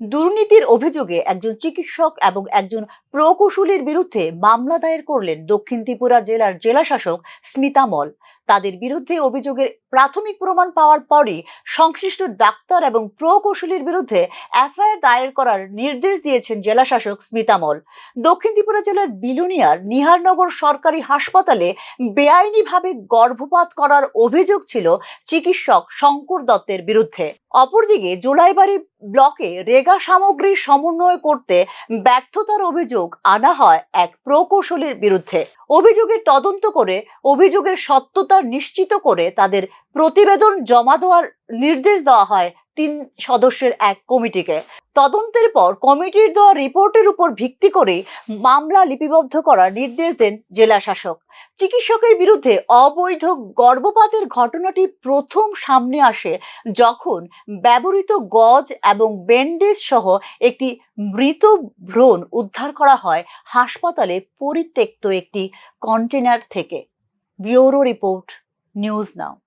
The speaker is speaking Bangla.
দুর্নীতির অভিযোগে একজন চিকিৎসক এবং একজন প্রকৌশলীর বিরুদ্ধে মামলা দায়ের করলেন দক্ষিণ ত্রিপুরা জেলার জেলাশাসক স্মিতা মল। তাদের বিরুদ্ধে অভিযোগের প্রাথমিক প্রমাণ পাওয়ার পরই সংশ্লিষ্ট ডাক্তার এবং প্রকৌশলীর বিরুদ্ধে এফআইআর দায়ের করার নির্দেশ দিয়েছেন জেলাশাসক স্মিতা মল। দক্ষিণ ত্রিপুরা জেলার বিলুনিয়ার নিহারনগর সরকারি হাসপাতালে বেআইনিভাবে গর্ভপাত করার অভিযোগ ছিল চিকিৎসক শঙ্কর দত্তের বিরুদ্ধে। অপরদিকে জোলাইবাড়ি ব্লকে রেগা সামগ্রীর সমন্বয় করতে ব্যর্থতার অভিযোগ আনা হয় এক প্রকৌশলীর বিরুদ্ধে। অভিযোগের তদন্ত করে অভিযোগের সত্যতা নিশ্চিত করে তাদের প্রতিবেদন জমা দেওয়ার নির্দেশ দেওয়া হয় তিন সদস্যের এক কমিটিকে। তদন্তের পর কমিটির দেওয়া রিপোর্টের উপর ভিত্তি করে মামলা লিপিবদ্ধ করার নির্দেশ দেন জেলা শাসক। চিকিৎসকের বিরুদ্ধে অবৈধ গর্ভপাতের ঘটনাটি প্রথম সামনে আসে যখন ব্যবহৃত গজ এবং ব্যান্ডেজ সহ একটি মৃত ভ্রূণ উদ্ধার করা হয় হাসপাতালে পরিত্যক্ত একটি কন্টেনার থেকে। Bureau report. news now.